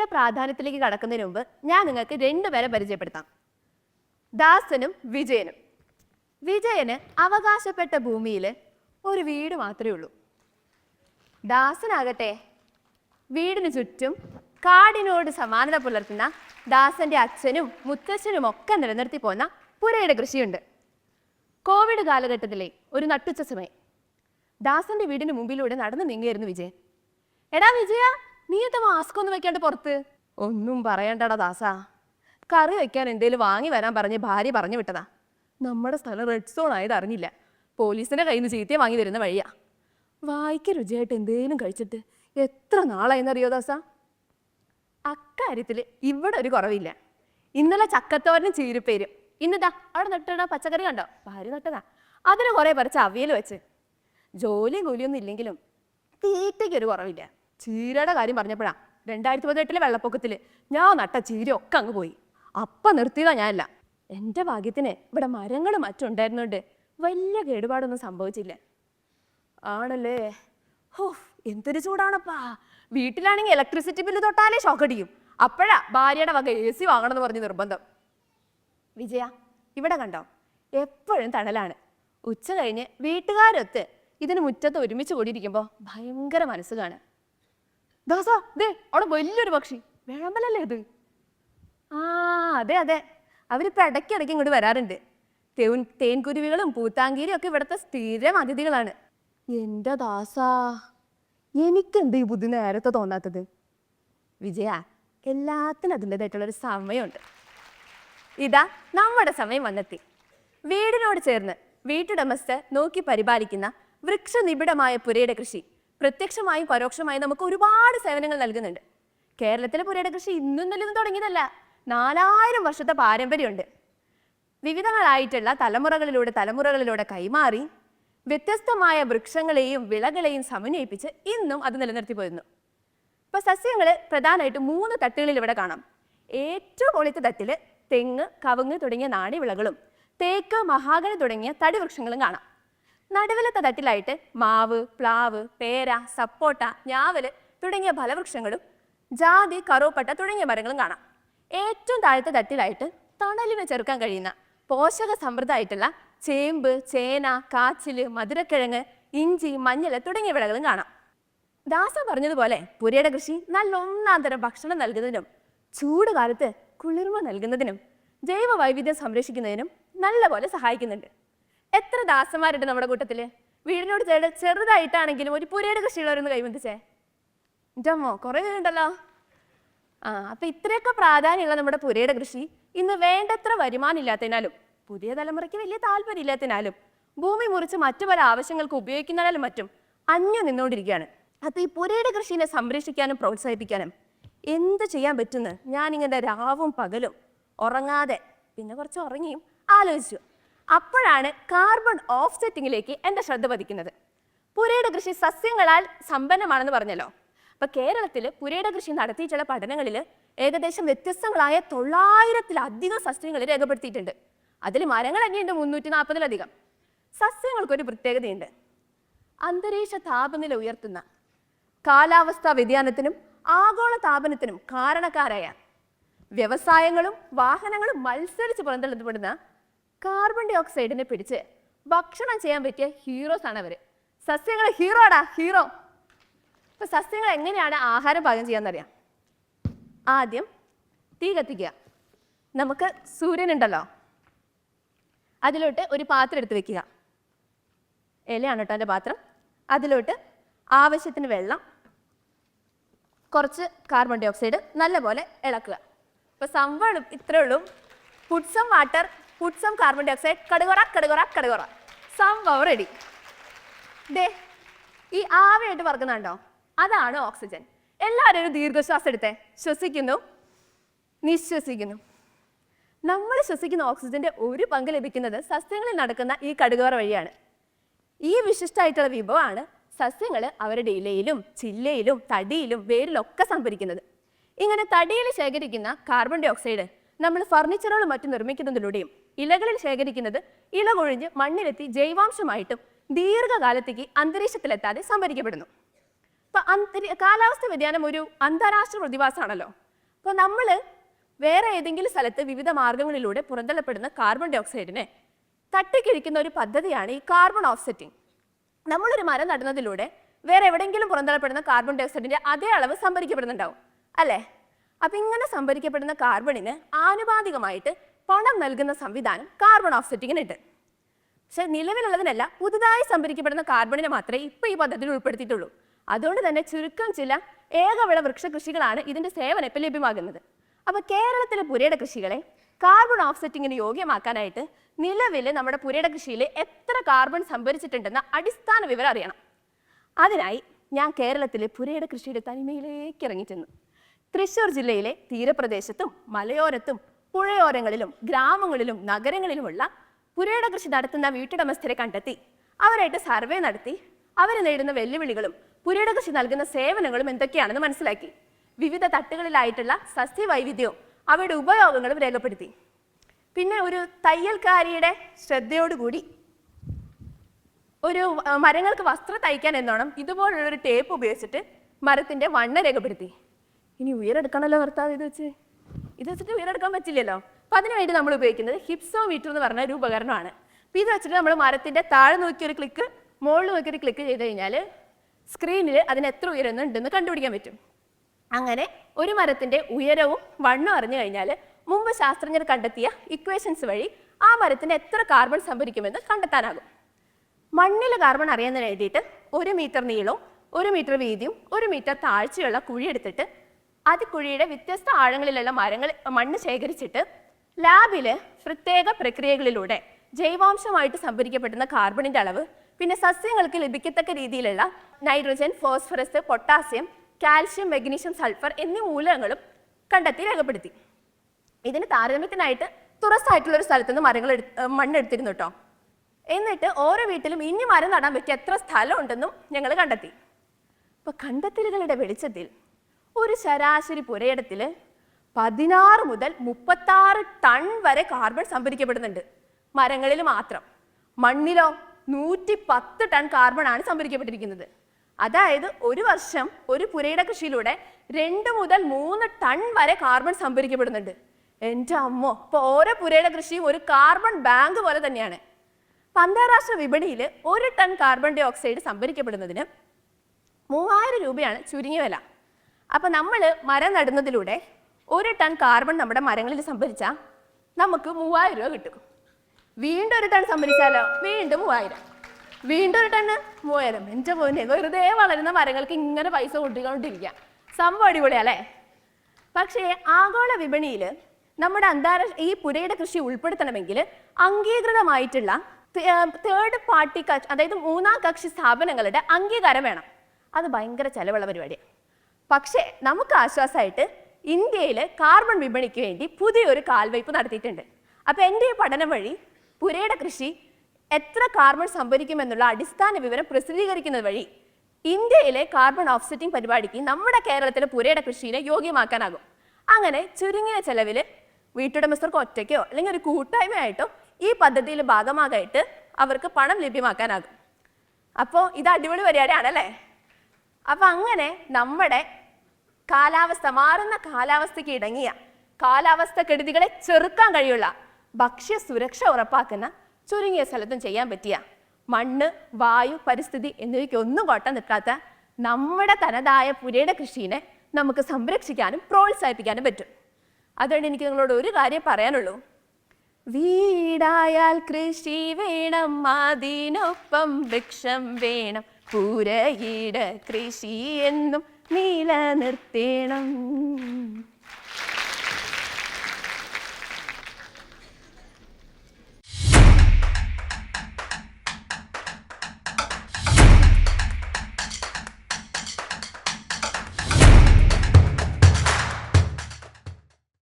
കൃഷിയുടെ പ്രാധാന്യത്തിലേക്ക് കടക്കുന്നതിന് മുമ്പ് ഞാൻ നിങ്ങൾക്ക് രണ്ടുപേരെ പരിചയപ്പെടുത്താം. ദാസനും വിജയനും. വിജയന് അവകാശപ്പെട്ട ഭൂമിയിൽ ഒരു വീട് മാത്രമേ ഉള്ളൂ. ദാസനാകട്ടെ വീടിന് ചുറ്റും കാടിനോട് സമാനത പുലർത്തുന്ന ദാസന്റെ അച്ഛനും മുത്തശ്ശനും ഒക്കെ നിലനിർത്തി പോന്ന പുരയുടെ കൃഷിയുണ്ട്. കോവിഡ് കാലഘട്ടത്തിലെ ഒരു നട്ടുച്ച സമയം ദാസന്റെ വീടിന് മുമ്പിലൂടെ നടന്നു നീങ്ങിയായിരുന്നു വിജയൻ. എടാ വിജയ നീ എന്താ മാസ്ക് ഒന്നും വെക്കാണ്ട് പുറത്ത്? ഒന്നും പറയണ്ടടാ ദാസ. കറി വെക്കാൻ എന്തേലും വാങ്ങി വരാൻ പറഞ്ഞ് ഭാര്യ പറഞ്ഞു വിട്ടതാ. നമ്മുടെ സ്ഥലം റെഡ് സോൺ ആയത് അറിഞ്ഞില്ല. പോലീസിന്റെ കയ്യിൽ നിന്ന് ചീത്തയെ വാങ്ങി തരുന്ന വഴിയാ. വായിക്ക രുചിയായിട്ട് എന്തേലും കഴിച്ചിട്ട് എത്ര നാളായെന്നറിയോ ദാസ? അക്കാര്യത്തിൽ ഇവിടെ ഒരു കുറവില്ല. ഇന്നലെ ചക്കത്തോരനും ചീരുപ്പേരും. ഇന്നിതാ അവിടെ നട്ടിട പച്ചക്കറി കണ്ടോ? ഭാര്യ നട്ടതാ. അതിന് കുറേ പറിച്ച് അവിയൽ വെച്ച്. ജോലിയും കൂലിയൊന്നും ഇല്ലെങ്കിലും തീറ്റയ്ക്ക് ഒരു കുറവില്ല. ചീരയുടെ കാര്യം പറഞ്ഞപ്പോഴാ രണ്ടായിരത്തി പതിനെട്ടിലെ വെള്ളപ്പൊക്കത്തിൽ ഞാൻ നട്ട ഒക്കെ അങ്ങ് പോയി. അപ്പം നിർത്തിയതാ ഞാനല്ല. എന്റെ ഭാഗ്യത്തിന് ഇവിടെ മരങ്ങൾ മറ്റുണ്ടായിരുന്നുണ്ട് വലിയ കേടുപാടൊന്നും സംഭവിച്ചില്ല. ആണല്ലേ? ഹോ എന്തൊരു ചൂടാണപ്പാ. വീട്ടിലാണെങ്കിൽ ഇലക്ട്രിസിറ്റി ബില്ല് തൊട്ടാലേ ഷോക്ക് അടിക്കും അപ്പോഴാ ഭാര്യയുടെ വക എ സി വാങ്ങണമെന്ന് പറഞ്ഞ് നിർബന്ധം. വിജയ ഇവിടെ കണ്ടോ? എപ്പോഴും തണലാണ്. ഉച്ച കഴിഞ്ഞ് വീട്ടുകാരൊത്ത് ഇതിന് മുറ്റത്ത് ഒരുമിച്ച് കൂടിയിരിക്കുമ്പോൾ ഭയങ്കര മനസ്സ് കാണാൻ ദാസാ ദേ അവിടെ വലിയൊരു പക്ഷി. വേഴമ്പലല്ലേ ഇത് ആ അതെ അതെ. അവരിപ്പോൾ ഇടയ്ക്ക് ഇങ്ങോട്ട് വരാറുണ്ട്. തേൻ തേൻകുരുവികളും പൂത്താങ്കീരും ഒക്കെ ഇവിടുത്തെ സ്ഥിരം അതിഥികളാണ്. എന്റെ ദാസാ എനിക്കെന്ത് ഈ ബുദ്ധി നേരത്തെ തോന്നാത്തത്? വിജയ എല്ലാത്തിനും അതിന്റെതായിട്ടുള്ളൊരു സമയമുണ്ട്. ഇതാ നമ്മുടെ സമയം വന്നെത്തി. വീടിനോട് ചേർന്ന് വീട്ടുടമസ്ഥ നോക്കി പരിപാലിക്കുന്ന വൃക്ഷനിബിഡമായ പുരയുടെ കൃഷി. പ്രത്യക്ഷമായും പരോക്ഷമായും നമുക്ക് ഒരുപാട് സേവനങ്ങൾ നൽകുന്നുണ്ട്. കേരളത്തിലെ പുരയുടെ കൃഷി ഇന്നും നിലനിന്ന് തുടങ്ങിയതല്ല. നാലായിരം വർഷത്തെ പാരമ്പര്യമുണ്ട്. വിവിധങ്ങളായിട്ടുള്ള തലമുറകളിലൂടെ തലമുറകളിലൂടെ കൈമാറി വ്യത്യസ്തമായ വൃക്ഷങ്ങളെയും വിളകളെയും സമന്വയിപ്പിച്ച് ഇന്നും അത് നിലനിർത്തി പോരുന്നു. ഇപ്പൊ സസ്യങ്ങൾ പ്രധാനമായിട്ട് മൂന്ന് തട്ടുകളിൽ ഇവിടെ കാണാം. ഏറ്റവും ഒളിത്ത തട്ടിൽ തെങ്ങ് കവുങ്ങ് തുടങ്ങിയ നാണ്യവിളകളും തേക്ക് മഹാഗണി തുടങ്ങിയ തടിവൃക്ഷങ്ങളും കാണാം. നടുവിലത്തെ തട്ടിലായിട്ട് മാവ് പ്ലാവ് പേര സപ്പോട്ട ഞാവൽ തുടങ്ങിയ ഫലവൃക്ഷങ്ങളും ജാതി കറുവപ്പട്ട തുടങ്ങിയ മരങ്ങളും കാണാം. ഏറ്റവും താഴത്തെ തട്ടിലായിട്ട് തണലിന് ചെറുക്കാൻ കഴിയുന്ന പോഷക സമൃദ്ധമായിട്ടുള്ള ചേമ്പ് ചേന കാച്ചിൽ മധുരക്കിഴങ്ങ് ഇഞ്ചി മഞ്ഞൾ തുടങ്ങിയ വിളകളും കാണാം. ദാസ പറഞ്ഞതുപോലെ പുരയുടെ കൃഷി നല്ല ഒന്നാം തരം ഭക്ഷണം നൽകുന്നതിനും ചൂട് കാലത്ത് കുളിർമ നൽകുന്നതിനും ജൈവ വൈവിധ്യം സംരക്ഷിക്കുന്നതിനും നല്ലപോലെ സഹായിക്കുന്നുണ്ട്. എത്ര ദാസന്മാരുണ്ട് നമ്മുടെ കൂട്ടത്തിൽ? വീടിനോട് ചെറുതായിട്ടാണെങ്കിലും ഒരു പുരയുടെ കൃഷിയുള്ളവരൊന്ന് കൈബന്ധിച്ചേ അമ്മോ കുറേ പേരുണ്ടല്ലോ. ആ അപ്പൊ ഇത്രയൊക്കെ പ്രാധാന്യമുള്ള നമ്മുടെ പുരയുടെ കൃഷി ഇന്ന് വേണ്ടത്ര വരുമാനം ഇല്ലാത്തതിനാലും പുതിയ തലമുറയ്ക്ക് വലിയ താല്പര്യമില്ലാത്തതിനാലും ഭൂമി മുറിച്ച് മറ്റു പല ആവശ്യങ്ങൾക്ക് ഉപയോഗിക്കുന്നതിനാലും മറ്റും അന്യം നിന്നുകൊണ്ടിരിക്കുകയാണ്. അപ്പൊ ഈ പുരയുടെ കൃഷിനെ സംരക്ഷിക്കാനും പ്രോത്സാഹിപ്പിക്കാനും എന്ത് ചെയ്യാൻ പറ്റുന്ന് ഞാനിങ്ങനെ രാവും പകലും ഉറങ്ങാതെ പിന്നെ കുറച്ച് ഉറങ്ങിയും ആലോചിച്ചു. അപ്പോഴാണ് കാർബൺ ഓഫ് സെറ്റിങ്ങിലേക്ക് എന്റെ ശ്രദ്ധ പതിക്കുന്നത്. പുരയുടെ കൃഷി സസ്യങ്ങളാൽ സമ്പന്നമാണെന്ന് പറഞ്ഞല്ലോ. അപ്പോൾ കേരളത്തിൽ പുരയുടെ കൃഷി നടത്തിയിട്ടുള്ള പഠനങ്ങളിൽ ഏകദേശം വ്യത്യസ്തങ്ങളായ തൊള്ളായിരത്തിലധികം സസ്യങ്ങൾ രേഖപ്പെടുത്തിയിട്ടുണ്ട്. അതിൽ മരങ്ങൾ തന്നെയുണ്ട് മുന്നൂറ്റി നാൽപ്പതിലധികം സസ്യങ്ങൾക്കൊരു പ്രത്യേകതയുണ്ട്. അന്തരീക്ഷ താപനില ഉയർത്തുന്ന കാലാവസ്ഥാ വ്യതിയാനത്തിനും ആഗോള താപനത്തിനും കാരണക്കാരായ വ്യവസായങ്ങളും വാഹനങ്ങളും മത്സരിച്ച് പുറന്തള്ളപ്പെടുന്ന കാർബൺ ഡൈ ഓക്സൈഡിനെ പിടിച്ച് ഭക്ഷണം ചെയ്യാൻ പറ്റിയ ഹീറോസ് ആണ് അവർ സസ്യങ്ങൾ ഹീറോടാ ഹീറോ ഇപ്പൊ സസ്യങ്ങൾ എങ്ങനെയാണ് ആഹാരം പാകം ചെയ്യാന്നറിയാം? ആദ്യം തീ കത്തിക്കുക. നമുക്ക് സൂര്യനുണ്ടല്ലോ അതിലോട്ട് ഒരു പാത്രം എടുത്ത് വെക്കുക. ഇലയാണ് കേട്ടോ എന്റെ പാത്രം. അതിലോട്ട് ആവശ്യത്തിന് വെള്ളം കുറച്ച് കാർബൺ ഡൈ ഓക്സൈഡ് നല്ലപോലെ ഇളക്കുക. അപ്പോൾ സംഭവം ഇത്രേ ഉള്ളൂ. Food sum water sum carbon dioxide കടുകൊറ കടുകൊറ കടുകൊറ സംഭവം റെഡി ദേ ഈ ആവിയായിട്ട് പറക്കുന്നുണ്ടോ അതാണ് ഓക്സിജൻ എല്ലാവരും ഒരു ദീർഘശ്വാസം എടുത്തേ. ശ്വസിക്കുന്നു. നിശ്വസിക്കുന്നു. നമ്മൾ ശ്വസിക്കുന്ന ഓക്സിജന്റെ ഒരു പങ്ക് ലഭിക്കുന്നത് സസ്യങ്ങളിൽ നടക്കുന്ന ഈ കടുകോറ വഴിയാണ്. ഈ വിശിഷ്ടമായിട്ടുള്ള വിഭവമാണ് സസ്യങ്ങൾ അവരുടെ ഇലയിലും ചില്ലയിലും തടിയിലും വേരിലൊക്കെ സംഭരിക്കുന്നത്. ഇങ്ങനെ തടിയിൽ ശേഖരിക്കുന്ന കാർബൺ ഡൈ ഓക്സൈഡ് നമ്മൾ ഫർണിച്ചറുകൾ മറ്റും നിർമ്മിക്കുന്നതിലൂടെയും ഇലകളിൽ ശേഖരിക്കുന്നത് ഇല കൊഴിഞ്ഞ് മണ്ണിലെത്തി ജൈവാംശമായിട്ടും ദീർഘകാലത്തേക്ക് അന്തരീക്ഷത്തിലെത്താതെ സംഭരിക്കപ്പെടുന്നു. ഇപ്പൊ അന്തരി കാലാവസ്ഥ വ്യതിയാനം ഒരു അന്താരാഷ്ട്ര പ്രതിഭാസമാണല്ലോ. അപ്പോൾ നമ്മൾ വേറെ ഏതെങ്കിലും സ്ഥലത്ത് വിവിധ മാർഗങ്ങളിലൂടെ പുറന്തള്ളപ്പെടുന്ന കാർബൺ ഡൈ ഓക്സൈഡിനെ തട്ടിക്കിഴിക്കുന്ന ഒരു പദ്ധതിയാണ് ഈ കാർബൺ ഓഫ്സെറ്റിംഗ് നമ്മളൊരു മരം നടുന്നതിലൂടെ വേറെ എവിടെയെങ്കിലും പുറന്തള്ളപ്പെടുന്ന കാർബൺ ഡൈ ഓക്സൈഡിന്റെ അതേ അളവ് സംഭരിക്കപ്പെടുന്നുണ്ടാവും. അല്ലേ? അപ്പൊ ഇങ്ങനെ സംഭരിക്കപ്പെടുന്ന കാർബണിന് ആനുപാതികമായിട്ട് പണം നൽകുന്ന സംവിധാനം കാർബൺ ഓഫ്സെറ്റിങ്ങിനുണ്ട് പക്ഷെ നിലവിലുള്ളതിനല്ല പുതുതായി സംഭരിക്കപ്പെടുന്ന കാർബണിനെ മാത്രമേ ഇപ്പൊ ഈ പദ്ധതിയിൽ ഉൾപ്പെടുത്തിയിട്ടുള്ളൂ. അതുകൊണ്ട് തന്നെ ചുരുക്കം ചില ഏകവിള വൃക്ഷ കൃഷികളാണ് ഇതിന്റെ സേവനം ഇപ്പം ലഭ്യമാകുന്നത്. അപ്പൊ കേരളത്തിലെ പുരയുടെ കൃഷികളെ കാർബൺ ഓഫ്സെറ്റിങ്ങിന് യോഗ്യമാക്കാനായിട്ട് നിലവിൽ നമ്മുടെ പുരയുടെ കൃഷിയിൽ എത്ര കാർബൺ സംഭരിച്ചിട്ടുണ്ടെന്ന അടിസ്ഥാന വിവരം അറിയണം. അതിനായി ഞാൻ കേരളത്തിലെ പുരയുടെ കൃഷിയുടെ തനിമയിലേക്ക് ഇറങ്ങിച്ചെന്നു തൃശ്ശൂർ ജില്ലയിലെ തീരപ്രദേശത്തും മലയോരത്തും പുഴയോരങ്ങളിലും ഗ്രാമങ്ങളിലും നഗരങ്ങളിലുമുള്ള പുരയുടെ കൃഷി നടത്തുന്ന വീട്ടുടമസ്ഥരെ കണ്ടെത്തി. അവരായിട്ട് സർവേ നടത്തി. അവർ നേരിടുന്ന വെല്ലുവിളികളും പുരയുടെ കൃഷി നൽകുന്ന സേവനങ്ങളും എന്തൊക്കെയാണെന്ന് മനസ്സിലാക്കി. വിവിധ തട്ടുകളിലായിട്ടുള്ള സസ്യവൈവിധ്യവും അവയുടെ ഉപയോഗങ്ങളും രേഖപ്പെടുത്തി. പിന്നെ ഒരു തയ്യൽക്കാരിയുടെ ശ്രദ്ധയോടുകൂടി ഒരു മരങ്ങൾക്ക് വസ്ത്രം തയ്ക്കാൻ എന്നോണം ഇതുപോലുള്ള ഒരു ടേപ്പ് ഉപയോഗിച്ചിട്ട് മരത്തിന്റെ വണ്ണ രേഖപ്പെടുത്തി. ഇനി ഉയരെടുക്കണമല്ലോ ഭർത്താവ് ഇത് വെച്ച്. ഇത് വെച്ചിട്ട് ഉയരെടുക്കാൻ പറ്റില്ലല്ലോ. അപ്പൊ അതിനുവേണ്ടി നമ്മൾ ഉപയോഗിക്കുന്നത് ഹിപ്സോ മീറ്റർ എന്ന് പറഞ്ഞ ഒരു ഉപകരണമാണ്. അപ്പൊ ഇത് വെച്ചിട്ട് നമ്മൾ മരത്തിന്റെ താഴെ നോക്കി ഒരു ക്ലിക്ക് മുകളിൽ നോക്കി ഒരു ക്ലിക്ക് ചെയ്ത് കഴിഞ്ഞാൽ സ്ക്രീനിൽ അതിന് എത്ര ഉയരം ഉണ്ടെന്ന് കണ്ടുപിടിക്കാൻ പറ്റും. അങ്ങനെ ഒരു മരത്തിന്റെ ഉയരവും വണ്ണവും അറിഞ്ഞു കഴിഞ്ഞാൽ മുമ്പ് ശാസ്ത്രജ്ഞർ കണ്ടെത്തിയ ഇക്വേഷൻസ് വഴി ആ മരത്തിന് എത്ര കാർബൺ സംഭരിക്കുമെന്ന് കണ്ടെത്താനാകും. മണ്ണിലെ കാർബൺ അറിയാൻ വേണ്ടിയിട്ട് ഒരു മീറ്റർ നീളവും ഒരു മീറ്റർ വീതിയും ഒരു മീറ്റർ താഴ്ചയുള്ള കുഴി എടുത്തിട്ട് അത് കുഴിയുടെ വ്യത്യസ്ത ആഴങ്ങളിലുള്ള മരങ്ങൾ മണ്ണ് ശേഖരിച്ചിട്ട് ലാബിൽ പ്രത്യേക പ്രക്രിയകളിലൂടെ ജൈവാംശമായിട്ട് സംഭരിക്കപ്പെടുന്ന കാർബണിന്റെ അളവ് പിന്നെ സസ്യങ്ങൾക്ക് ലഭിക്കത്തക്ക രീതിയിലുള്ള nitrogen phosphorus potassium calcium magnesium sulphur എന്നീ മൂലകങ്ങളും കണ്ടെത്തി രേഖപ്പെടുത്തി. ഇതിന് താരതമ്യത്തിനായിട്ട് തുറസായിട്ടുള്ള ഒരു സ്ഥലത്തുനിന്ന് മരങ്ങൾ മണ്ണെടുത്തിരുന്നു കേട്ടോ എന്നിട്ട് ഓരോ വീട്ടിലും ഇനി മരം നടാൻ പറ്റിയ എത്ര സ്ഥലം ഉണ്ടെന്നും ഞങ്ങൾ കണ്ടെത്തി. അപ്പൊ കണ്ടെത്തലുകളുടെ വെളിച്ചത്തിൽ ഒരു ശരാശരി പുരയിടത്തിൽ പതിനാറ് മുതൽ മുപ്പത്താറ് ടൺ വരെ കാർബൺ സംഭരിക്കപ്പെടുന്നുണ്ട്. മരങ്ങളിൽ മാത്രം. മണ്ണിലോ നൂറ്റി പത്ത് ടൺ കാർബൺ ആണ് സംഭരിക്കപ്പെട്ടിരിക്കുന്നത്. അതായത് ഒരു വർഷം ഒരു പുരയിട കൃഷിയിലൂടെ രണ്ട് മുതൽ മൂന്ന് ടൺ വരെ കാർബൺ സംഭരിക്കപ്പെടുന്നുണ്ട്. എന്റെ അമ്മോ ഇപ്പോൾ ഓരോ പുരയിട കൃഷിയും ഒരു കാർബൺ ബാങ്ക് പോലെ തന്നെയാണ്. അന്താരാഷ്ട്ര വിപണിയിൽ ഒരു ടൺ കാർബൺ ഡൈ ഓക്സൈഡ് സംഭരിക്കപ്പെടുന്നതിന് മൂവായിരം രൂപയാണ് ചുരുങ്ങിയ വില. അപ്പൊ നമ്മൾ മരം നടുന്നതിലൂടെ ഒരു ടൺ കാർബൺ നമ്മുടെ മരങ്ങളിൽ സംഭരിച്ചാൽ നമുക്ക് മൂവായിരം രൂപ കിട്ടും. വീണ്ടും ഒരു ടൺ സംഭരിച്ചാലോ? വീണ്ടും മൂവായിരം. വീണ്ടും ഒരു ടണ്ണ്? മൂവായിരം. എന്റെ പോലെ വെറുതെ വളരുന്ന മരങ്ങൾക്ക് ഇങ്ങനെ പൈസ കൊണ്ടുകൊണ്ടിരിക്കുക സംഭവം അടിപൊളിയല്ലേ? പക്ഷേ ആഗോള വിപണിയിൽ നമ്മുടെ അന്താരാഷ്ട്ര ഈ പുരയുടെ കൃഷി ഉൾപ്പെടുത്തണമെങ്കിൽ അംഗീകൃതമായിട്ടുള്ള തേർഡ് പാർട്ടി കക്ഷി അതായത് മൂന്നാം കക്ഷി സ്ഥാപനങ്ങളുടെ അംഗീകാരം വേണം. അത് ഭയങ്കര ചെലവുള്ള പരിപാടിയാണ് പക്ഷേ നമുക്ക് ആശ്വാസമായിട്ട് ഇന്ത്യയിൽ കാർബൺ വിപണിക്ക് വേണ്ടി പുതിയൊരു കാൽവയ്പ് നടത്തിയിട്ടുണ്ട്. അപ്പോൾ എന്റെ ഈ പഠനം വഴി പുരയുടെ കൃഷി എത്ര കാർബൺ സംഭരിക്കുമെന്നുള്ള അടിസ്ഥാന വിവരം പ്രസിദ്ധീകരിക്കുന്നത് വഴി ഇന്ത്യയിലെ കാർബൺ ഓഫ്സെറ്റിംഗ് പരിപാടിക്ക് നമ്മുടെ കേരളത്തിലെ പുരയുടെ കൃഷിയെ യോഗ്യമാക്കാനാകും. അങ്ങനെ ചുരുങ്ങിയ ചെലവിൽ വീട്ടുടമസ്ഥർക്ക് ഒറ്റയ്ക്കോ അല്ലെങ്കിൽ ഒരു കൂട്ടായ്മയായിട്ടോ ഈ പദ്ധതിയിൽ ഭാഗമാകായിട്ട് അവർക്ക് പണം ലഭ്യമാക്കാനാകും. അപ്പോൾ ഇത് അടിപൊളി പരിപാടിയാണല്ലേ? അപ്പോൾ അങ്ങനെ നമ്മുടെ കാലാവസ്ഥ മാറുന്ന കാലാവസ്ഥയ്ക്ക് ഇടങ്ങിയ കാലാവസ്ഥ കെടുതികളെ ചെറുക്കാൻ കഴിയുള്ള ഭക്ഷ്യ സുരക്ഷ ഉറപ്പാക്കുന്ന ചുരുങ്ങിയ സ്ഥലത്തും ചെയ്യാൻ പറ്റിയ മണ്ണ് വായു പരിസ്ഥിതി എന്നിവയ്ക്ക് ഒന്നും കോട്ടം നിൽക്കാത്ത നമ്മുടെ തനതായ പുരയുടെ കൃഷിയെ നമുക്ക് സംരക്ഷിക്കാനും പ്രോത്സാഹിപ്പിക്കാനും പറ്റും. അതുകൊണ്ട് എനിക്ക് നിങ്ങളോട് ഒരു കാര്യം പറയാനുള്ളൂ. വീടായാൽ കൃഷി വേണം അതിനൊപ്പം വൃക്ഷം വേണം. പുരയിട കൃഷി എന്നും നിലനിർത്തേണം.